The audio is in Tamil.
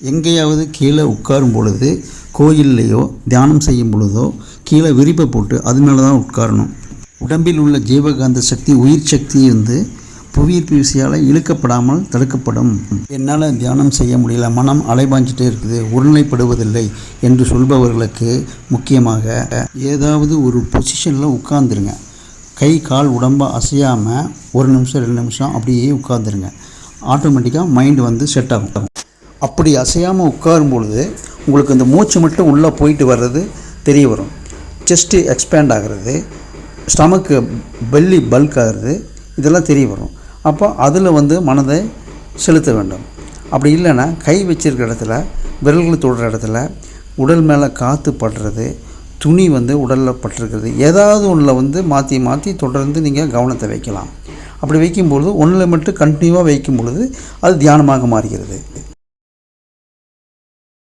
எங்கேயாவது கீழே உட்காரும் பொழுது கோயில்லையோ தியானம் செய்யும் பொழுதோ கீழே விரிப்பை போட்டு அது மேலே தான் உட்காரணும். உடம்பில் உள்ள ஜீவகாந்த சக்தி உயிர் சக்தி வந்து புவியீர்ப்பு விசையால் இழுக்கப்படாமல் தடுக்கப்படும். என்னால் தியானம் செய்ய முடியல மனம் அலைபாஞ்சிட்டே இருக்குது ஒருநிலைப்படுவதில்லை என்று சொல்பவர்களுக்கு முக்கியமாக ஏதாவது ஒரு பொசிஷனில் உட்காந்துருங்க கை கால் உடம்ப அசையாமல் ஒரு நிமிஷம் ரெண்டு நிமிஷம் அப்படியே உட்காந்துருங்க ஆட்டோமேட்டிக்காக மைண்டு வந்து செட் ஆகும். அப்படி அசையாமல் உட்காரும் பொழுது உங்களுக்கு இந்த மூச்சு மட்டும் உள்ளே போயிட்டு வர்றது தெரிய வரும். செஸ்ட்டு எக்ஸ்பேண்ட் ஆகிறது ஸ்டமக்கு பெல்லி பல்க் ஆகிறது இதெல்லாம் தெரிய வரும். அப்போ அதில் வந்து மனதை செலுத்த வேண்டும். அப்படி இல்லைன்னா கை வச்சிருக்கிற இடத்துல விரல்களை தொடுற இடத்துல உடல் மேலே காற்று படுறது துணி வந்து உடலில் பட்டிருக்கிறது ஏதாவது ஒன்றில் வந்து மாற்றி மாற்றி தொடர்ந்து நீங்கள் கவனத்தை வைக்கலாம். அப்படி வைக்கும்பொழுது ஒன்றில் மட்டும் கண்டினியூவாக வைக்கும் பொழுது அது தியானமாக மாறுகிறது.